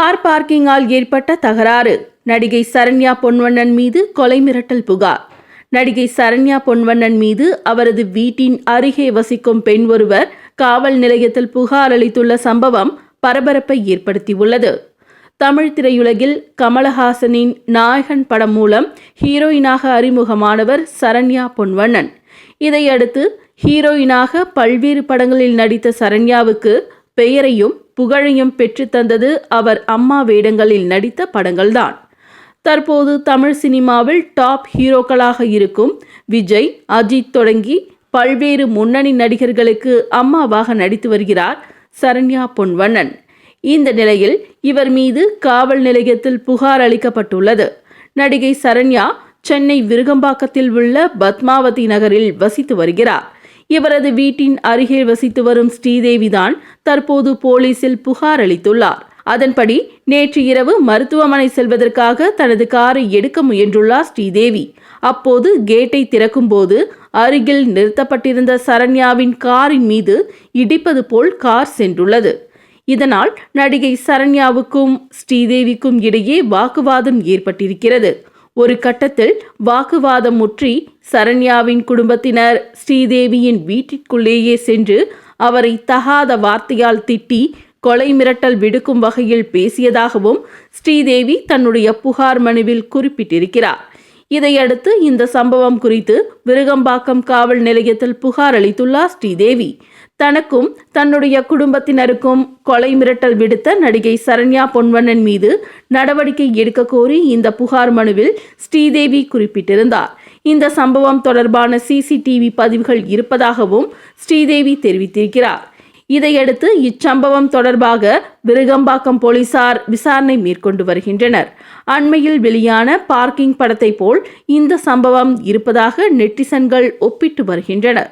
Car பார்க்கிங்கால் ஏற்பட்ட தகராறு. நடிகை சரண்யா பொன்வண்ணன் மீது கொலை மிரட்டல் புகார். நடிகை சரண்யா பொன்வண்ணன் மீது அவரது வீட்டின் அருகே வசிக்கும் பெண் ஒருவர் காவல் நிலையத்தில் புகார் அளித்துள்ள சம்பவம் பரபரப்பை ஏற்படுத்தியுள்ளது. தமிழ் திரையுலகில் கமலஹாசனின் நாயகன் படம் மூலம் ஹீரோயினாக அறிமுகமானவர் சரண்யா பொன்வண்ணன். இதையடுத்து ஹீரோயினாக பல்வேறு படங்களில் நடித்த சரண்யாவுக்கு பெயரையும் புகழையும் பெற்றுத்தந்தது அவர் அம்மா வேடங்களில் நடித்த படங்கள்தான். தற்போது தமிழ் சினிமாவில் டாப் ஹீரோக்களாக இருக்கும் விஜய் அஜித் தொடங்கி பல்வேறு முன்னணி நடிகர்களுக்கு அம்மாவாக நடித்து வருகிறார் சரண்யா பொன்வண்ணன். இந்த நிலையில் இவர் மீது காவல் நிலையத்தில் புகார் அளிக்கப்பட்டுள்ளது. நடிகை சரண்யா சென்னை விருகம்பாக்கத்தில் உள்ள பத்மாவதி நகரில் வசித்து வருகிறார். இவரது வீட்டின் அருகே வசித்து வரும் ஸ்ரீதேவிதான் தற்போது போலீசில் புகார் அளித்துள்ளார். அதன்படி நேற்று இரவு மருத்துவமனை செல்வதற்காக தனது காரை எடுக்க முயன்றுள்ளார் ஸ்ரீதேவி. அப்போது கேட்டை திறக்கும்போது அருகில் நிறுத்தப்பட்டிருந்த சரண்யாவின் காரின் மீது இடிப்பது போல் கார் சென்றுள்ளது. இதனால் நடிகை சரண்யாவுக்கும் ஸ்ரீதேவிக்கும் இடையே வாக்குவாதம் ஏற்பட்டிருக்கிறது. ஒரு கட்டத்தில் வாக்குவாதம் முற்றி சரண்யாவின் குடும்பத்தினர் ஸ்ரீதேவியின் வீட்டிற்குள்ளேயே சென்று அவரை தகாத வார்த்தையால் திட்டி கொலை மிரட்டல் விடுக்கும் வகையில் பேசியதாகவும் ஸ்ரீதேவி தன்னுடைய புகார் மனுவில் குறிப்பிட்டிருக்கிறார். இதையடுத்து இந்த சம்பவம் குறித்து விருகம்பாக்கம் காவல் நிலையத்தில் புகார் அளித்துள்ளார் ஸ்ரீதேவி. தனக்கும் தன்னுடைய குடும்பத்தினருக்கும் கொலை மிரட்டல் விடுத்த நடிகை சரண்யா பொன்வண்ணன் மீது நடவடிக்கை எடுக்க கோரி இந்த புகார் மனுவில் ஸ்ரீதேவி குறிப்பிட்டிருந்தார். இந்த சம்பவம் தொடர்பான சிசிடிவி பதிவுகள் இருப்பதாகவும் ஸ்ரீதேவி தெரிவித்திருக்கிறார். இதையடுத்து இச்சம்பவம் தொடர்பாக விருகம்பாக்கம் போலீசார் விசாரணை மேற்கொண்டு வருகின்றனர். அண்மையில் வெளியான பார்க்கிங் படத்தை போல் இந்த சம்பவம் இருப்பதாக நெட்டிசன்கள் ஒப்பிட்டு வருகின்றனர்.